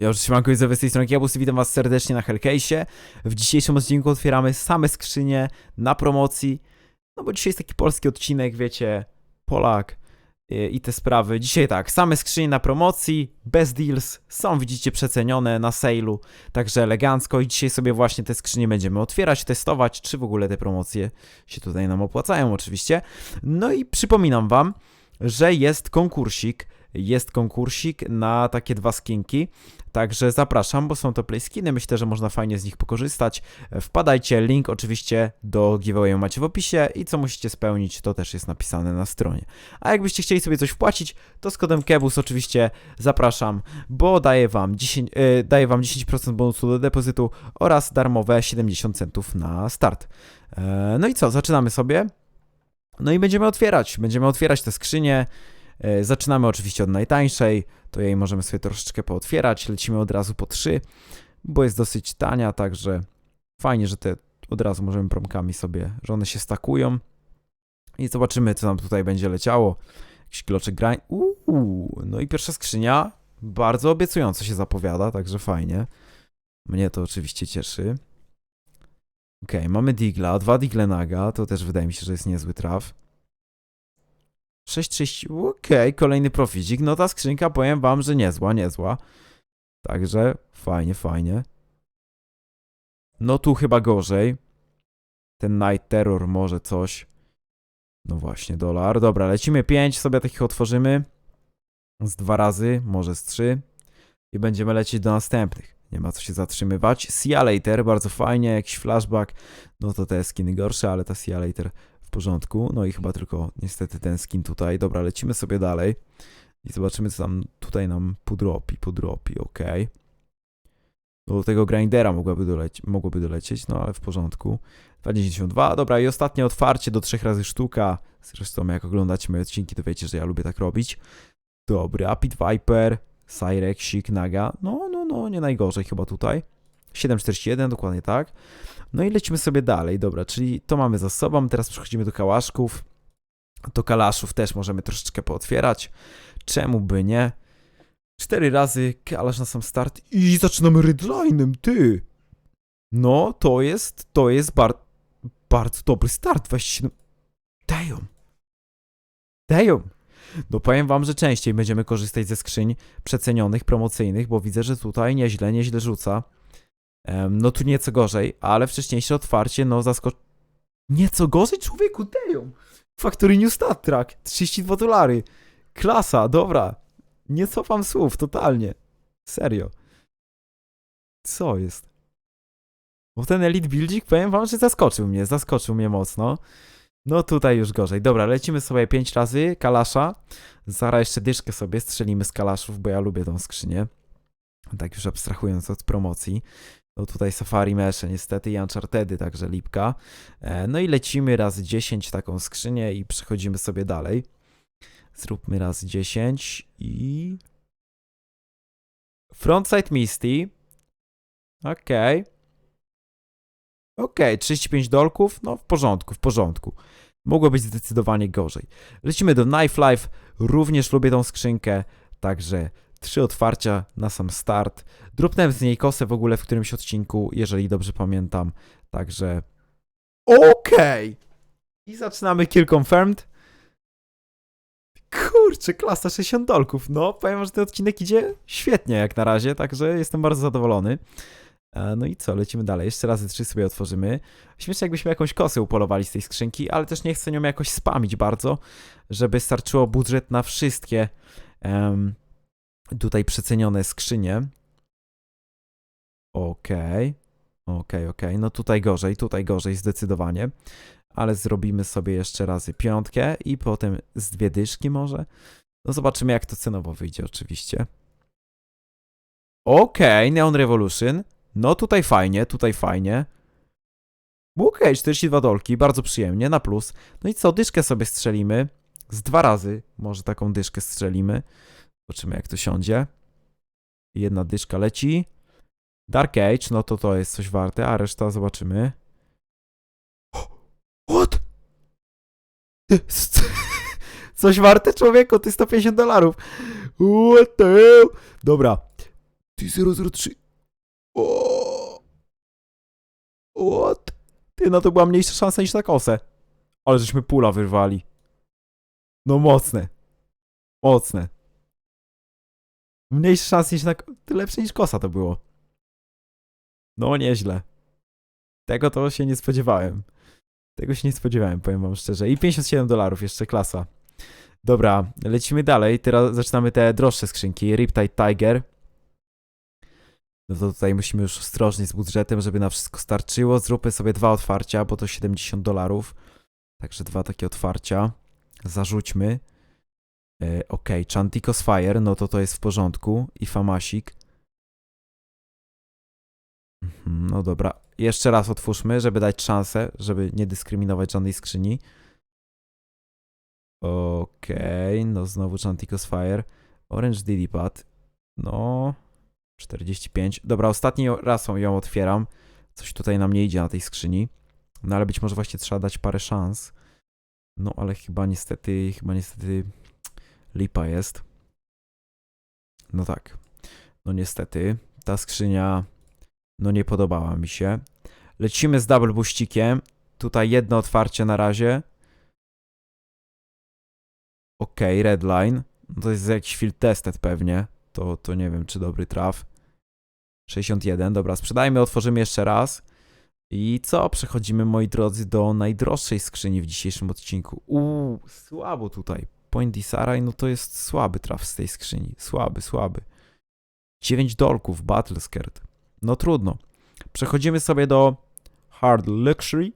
Ja już siemanko z tej strony Kiabus i witam was serdecznie na Hellcase'ie. W dzisiejszym odcinku otwieramy same skrzynie na promocji, no bo dzisiaj jest taki polski odcinek, wiecie, Polak y, i te sprawy. Dzisiaj tak, same skrzynie na promocji, bez deals, są widzicie przecenione na sale'u, także elegancko i dzisiaj sobie właśnie te skrzynie będziemy otwierać, testować, czy w ogóle te promocje się tutaj nam opłacają oczywiście. No i przypominam wam, że jest konkursik, jest konkursik na takie dwa skinki. Także zapraszam, bo są to playskiny, myślę, że można fajnie z nich pokorzystać. Wpadajcie, link oczywiście do giveawayu macie w opisie i co musicie spełnić, to też jest napisane na stronie. A jakbyście chcieli sobie coś wpłacić, to z kodem KEBUS oczywiście zapraszam, bo daję wam 10%, yy, daję wam 10% bonusu do depozytu oraz darmowe 70 centów na start. E, no i co, zaczynamy sobie. No i będziemy otwierać, będziemy otwierać te skrzynie. E, Zaczynamy oczywiście od najtańszej, to jej możemy sobie troszeczkę pootwierać. Lecimy od razu po 3, bo jest dosyć tania, także fajnie, że te od razu możemy promkami sobie, że one się stakują. I zobaczymy, co nam tutaj będzie leciało. Jakiś kloczek grind. Uuu, no i pierwsza skrzynia bardzo obiecująco się zapowiada, także fajnie. Mnie to oczywiście cieszy. Okej, mamy Digla, dwa Digle Naga, to też wydaje mi się, że jest niezły traf. 6,30, okej, kolejny proficik, no ta skrzynka powiem wam, że niezła, niezła. Także fajnie, fajnie. No tu chyba gorzej. Ten Night Terror może coś. No właśnie, dolar. Dobra, lecimy 5, sobie takich otworzymy. Z dwa razy, może z trzy. I będziemy lecieć do następnych. Nie ma co się zatrzymywać. See ya later, bardzo fajnie, jakiś flashback. No to te skiny gorsze, ale ta see ya later porządku. No i chyba tylko niestety ten skin tutaj. Dobra, lecimy sobie dalej. I zobaczymy, co tam tutaj nam pudropi, pudropi, ok. No do tego grindera mogłaby doleci mogłoby dolecieć, no ale w porządku. 2,92, dobra i ostatnie otwarcie do trzech razy sztuka. Zresztą jak oglądacie moje odcinki, to wiecie, że ja lubię tak robić. Dobry, Apid Viper, Cyrexik, Naga. No, no, no, nie najgorzej chyba tutaj. 7,41, dokładnie tak. No i lecimy sobie dalej, dobra, czyli to mamy za sobą, teraz przechodzimy do kałaszków. Do kalaszów też możemy troszeczkę pootwierać. Czemu by nie? Cztery razy kalasz na sam start i zaczynamy redlinem, ty! No, to jest, to jest bar bardzo dobry start, 27... Damn! Damn! No powiem wam, że częściej będziemy korzystać ze skrzyń przecenionych, promocyjnych, bo widzę, że tutaj nieźle, nieźle rzuca. No tu nieco gorzej, ale wcześniejsze otwarcie, no zaskocz... Nieco gorzej? Człowieku, damn! Factory New Stat Track, 32 dolary. Klasa, dobra. Nie cofam słów, totalnie. Serio. Co jest? Bo ten Elite Buildzik, powiem wam, że zaskoczył mnie, zaskoczył mnie mocno. No tutaj już gorzej. Dobra, lecimy sobie 5 razy kalasza. Zaraz jeszcze dyszkę sobie strzelimy z kalaszów, bo ja lubię tą skrzynię. Tak już abstrahując od promocji. No tutaj Safari Mesze niestety i Unchartedy, także lipka. E, No i lecimy raz 10 taką skrzynię i przechodzimy sobie dalej. Zróbmy raz 10 i... Frontside Misty. Okej. Okej, 35 dolków, no w porządku, w porządku. Mogło być zdecydowanie gorzej. Lecimy do Knife Life, również lubię tą skrzynkę, także trzy otwarcia na sam start. Dropnąłem z niej kosę w ogóle w którymś odcinku, jeżeli dobrze pamiętam, także okej. I zaczynamy Kill Confirmed. Kurczę, klasa 60 dolków. No, powiem, że ten odcinek idzie świetnie jak na razie, także jestem bardzo zadowolony. E, No i co, lecimy dalej. Jeszcze razy trzy sobie otworzymy. Śmiesznie jakbyśmy jakąś kosę upolowali z tej skrzynki, ale też nie chcę nią jakoś spamić bardzo, żeby starczyło budżet na wszystkie em, tutaj przecenione skrzynie. Okej, okej, okej. No tutaj gorzej, tutaj gorzej zdecydowanie. Ale zrobimy sobie jeszcze razy piątkę i potem z dwie dyszki może. No zobaczymy jak to cenowo wyjdzie oczywiście. Okej, Neon Revolution. No tutaj fajnie, tutaj fajnie. Okej, 42 dolki, bardzo przyjemnie, na plus. No i co, dyszkę sobie strzelimy. Z dwa razy może taką dyszkę strzelimy. Zobaczymy jak to siądzie. Jedna dyszka leci. Dark Age, no to to jest coś warte, a reszta zobaczymy. What? Coś warte człowieku, ty 150 dolarów. What the hell? Dobra. Ty 003. O! What? Ty, no to była mniejsza szansa niż na kosę. Ale żeśmy pula wyrwali. No mocne. Mocne. Mniejsza szansa niż na... Ty lepsze niż kosa to było. No nieźle. Tego to się nie spodziewałem. Tego się nie spodziewałem, powiem wam szczerze. I 57 dolarów, jeszcze klasa. Dobra, lecimy dalej. Teraz zaczynamy te droższe skrzynki. Riptide Tiger. No to tutaj musimy już ostrożnie z budżetem, żeby na wszystko starczyło. Zróbmy sobie dwa otwarcia, bo to 70 dolarów. Także dwa takie otwarcia. Zarzućmy. E, ok, Chanticos Fire, no to to jest w porządku. I Famasik. Mhm, No dobra. Jeszcze raz otwórzmy, żeby dać szansę, żeby nie dyskryminować żadnej skrzyni. Okej, no znowu Chanticos Fire. Orange Didipad. No, 45. Dobra, ostatni raz ją otwieram. Coś tutaj nam nie idzie na tej skrzyni. No ale być może właśnie trzeba dać parę szans. No ale chyba niestety, chyba niestety lipa jest. No tak. No niestety. Ta skrzynia no nie podobała mi się. Lecimy z double buścikiem. Tutaj jedno otwarcie na razie. Okej, redline. No to jest jakiś field tested pewnie. To, to nie wiem, czy dobry traf. 61, dobra, sprzedajmy, otworzymy jeszcze raz. I co? Przechodzimy, moi drodzy, do najdroższej skrzyni w dzisiejszym odcinku. Uuu, słabo tutaj. Point Disarray, no to jest słaby traf z tej skrzyni. Słaby, słaby. 9 dolków, Battle Skirt. No trudno. Przechodzimy sobie do Hard Luxury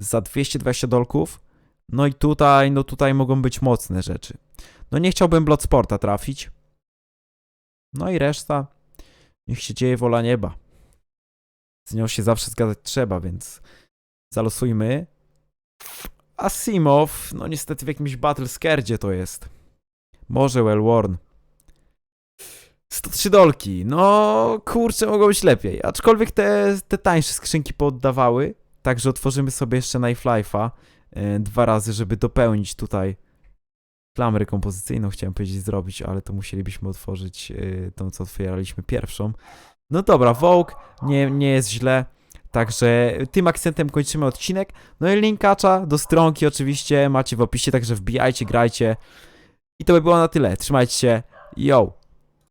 za 220 dolków. No i tutaj, no tutaj mogą być mocne rzeczy. No nie chciałbym Bloodsporta trafić. No i reszta, niech się dzieje wola nieba. Z nią się zawsze zgadzać trzeba, więc zalosujmy. Asimov, no niestety w jakimś Battle Scardzie to jest. Może Well Worn. 103 dolki, no kurczę, mogło być lepiej. Aczkolwiek te, te tańsze skrzynki poddawały. Także otworzymy sobie jeszcze Knife Life'a e, dwa razy, żeby dopełnić tutaj klamrę kompozycyjną, chciałem powiedzieć zrobić, ale to musielibyśmy otworzyć e, tą, co otwieraliśmy pierwszą. No dobra, Vogue, nie, nie jest źle. Także tym akcentem kończymy odcinek. No i linkacza do stronki oczywiście macie w opisie, także wbijajcie, grajcie. I to by było na tyle. Trzymajcie się. Yo!